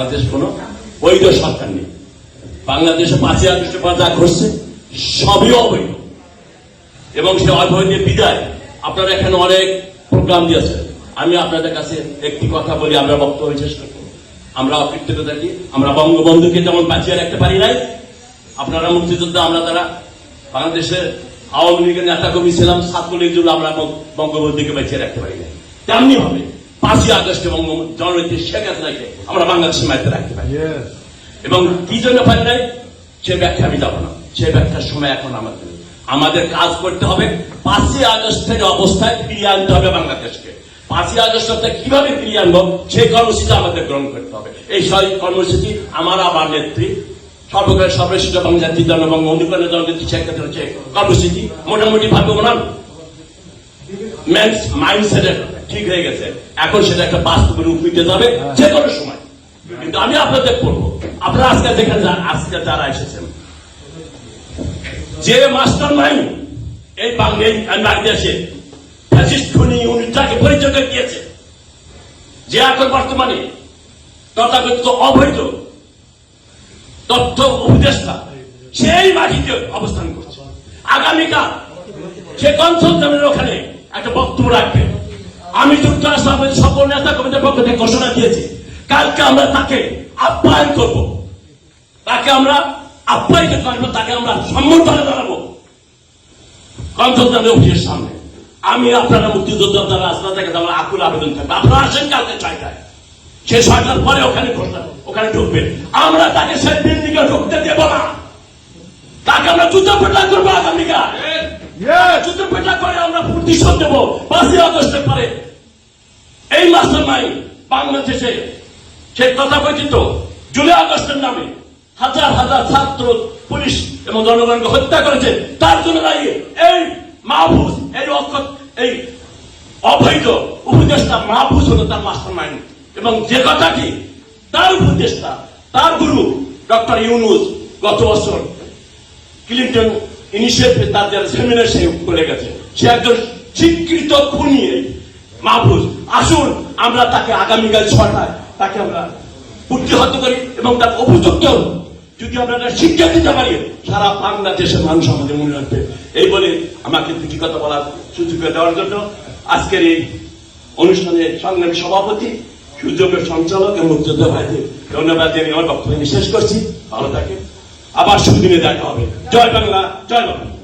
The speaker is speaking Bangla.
বাংলাদেশ কোন বৈধ সরকার নেই। বাংলাদেশে যা ঘটছে, সবই অবৈধ। এবং সে অবৈধের বিদায়। আপনারা এখানে অনেক প্রোগ্রাম দিয়েছেন। আমি আপনাদের কাছে একটি কথা বলি, আমরা বক্তব্য শেষ করব। আমরা অকৃতজ্ঞতা কি আমরা বঙ্গবন্ধুকে যেমন বাঁচিয়ে রাখতে পারি নাই। আপনারা মুক্তিযোদ্ধা, আমরা তারা বাংলাদেশের আওয়ামী লীগের নেতা কর্মী ছিলাম, ছাত্রলীগ আমরা বঙ্গবন্ধুকে বাঁচিয়ে রাখতে পারি নাই। তেমনি হবে পাঁচই আগস্টে বঙ্গবন্ধু জননেত্রী শেখ হাসিনাকে আমরা বাংলাদেশের মাইতে রাখতে পারি। এবং কি জন্য পারি নাই? সে ব্যাখ্যা আমি যাব না। সে ব্যাখ্যার সময় এখন আমাদের আমাদের কাজ করতে হবে পাঁচই আগস্টের অবস্থায় ফিরিয়ে আনতে হবে বাংলাদেশকে। পাঁচই আগস্ট কীভাবে ফিরিয়ে আনব? সেই কর্মসূচি আমাদের গ্রহণ করতে হবে। এই সব কর্মসূচি আমার আবার নেত্রী সর্বকালের সর্বশ্রেষ্ঠ বাংলাদেশ জনবঙ্গ অনুকরণের জননেত্রী শেখ হাসিনা হচ্ছে কর্মসূচি মোটামুটি ভাবে ওনার মাইন্ডসেটের ঠিক হয়ে গেছে। এখন সেটা একটা বাস্তব রূপ নিতে যাবে যে কোনো সময়। কিন্তু আমি আপনাদের বলব, আপনারা আজকে দেখেন আজকে যারা এসেছেন। যে মাস্টার মাইন্ড এই বাংলাদেশে ফ্যাসিস্ট খুনি ইউনিটটাকে পরিচয় দিয়েছে, যে এখন বর্তমানে তথাকথিত অবৈধ তথ্য উপদেষ্টা, সেই মাটিতে অবস্থান করছে। আগামীকাল সে কনসলটেন্টের ওখানে একটা বক্তব্য রাখবে আমি যুক্তরাষ্ট্র আমাদের সকল নেতা কর্মীদের পক্ষ থেকে ঘোষণা দিয়েছি কালকে আমরা তাকে আপ্যায়ন করব। তাকে আমরা আপ্যায়িত করব তাকে আমরা সম্বর্ধনা জানাব। কনসলটেন্টের অফিসের সামনে। আমি আপনারা মুক্তিযোদ্ধা যারা রাস্তা থেকে আমার আকুল আবেদন থাকবে। আপনারা আসেন কালকে ছয়টায়। সে ছয়টার পরে ওখানে ঘোষণা ওখানে ঢুকবে আমরা তাকে সেই বিল্ডিংয়ে ঢুকতে দেব না। তাকে আমরা জুতো পেটা করব আগামীকাল. যুদ্ধ পেটা করে আমরা দেব, পাঁচই আগস্টের পরে এই মাসের মাই বাংলাদেশে সে তথাকথিত জুলাই আগস্টের নামে হাজার হাজার ছাত্র, পুলিশ এবং জনগণকে হত্যা করেছে। তার জন্য দাঁড়িয়ে এই মাহফুজ, এই অক্ষত এই অবৈধ উপদেষ্টা মাহফুজ হলো তার মাস্টার মাইন্ড। এবং যে কথা কি, তার উপদেষ্টা, তার গুরু ডক্টর ইউনুস গত বছর ক্লিন্টন ইনিশিয়েটিভ তার যারা সেমিনার সে করে গেছে। সে একজন স্বীকৃত খুনি মাহফুজ। আসুন, আমরা তাকে আগামীকাল ছটায় তাকে আমরা প্রতিহত করি এবং তার উপযুক্ত যদি আমরা শিক্ষা দিতে পারি, সারা বাংলাদেশের মানুষ আমাদের মনে রাখবে। এই বলে আমাকে দুটি কথা বলার সুযোগ দেওয়ার জন্য আজকের এই অনুষ্ঠানে সংগ্রামী সভাপতি, সুযোগের সঞ্চালক এবং মুক্তিযোদ্ধা ভাইদের ধন্যবাদ জানিয়ে আমার বক্তব্য শেষ করছি। ভালো থাকে আবার সুদিনে দেখা হবে। জয় বাংলা জয় বাংলা।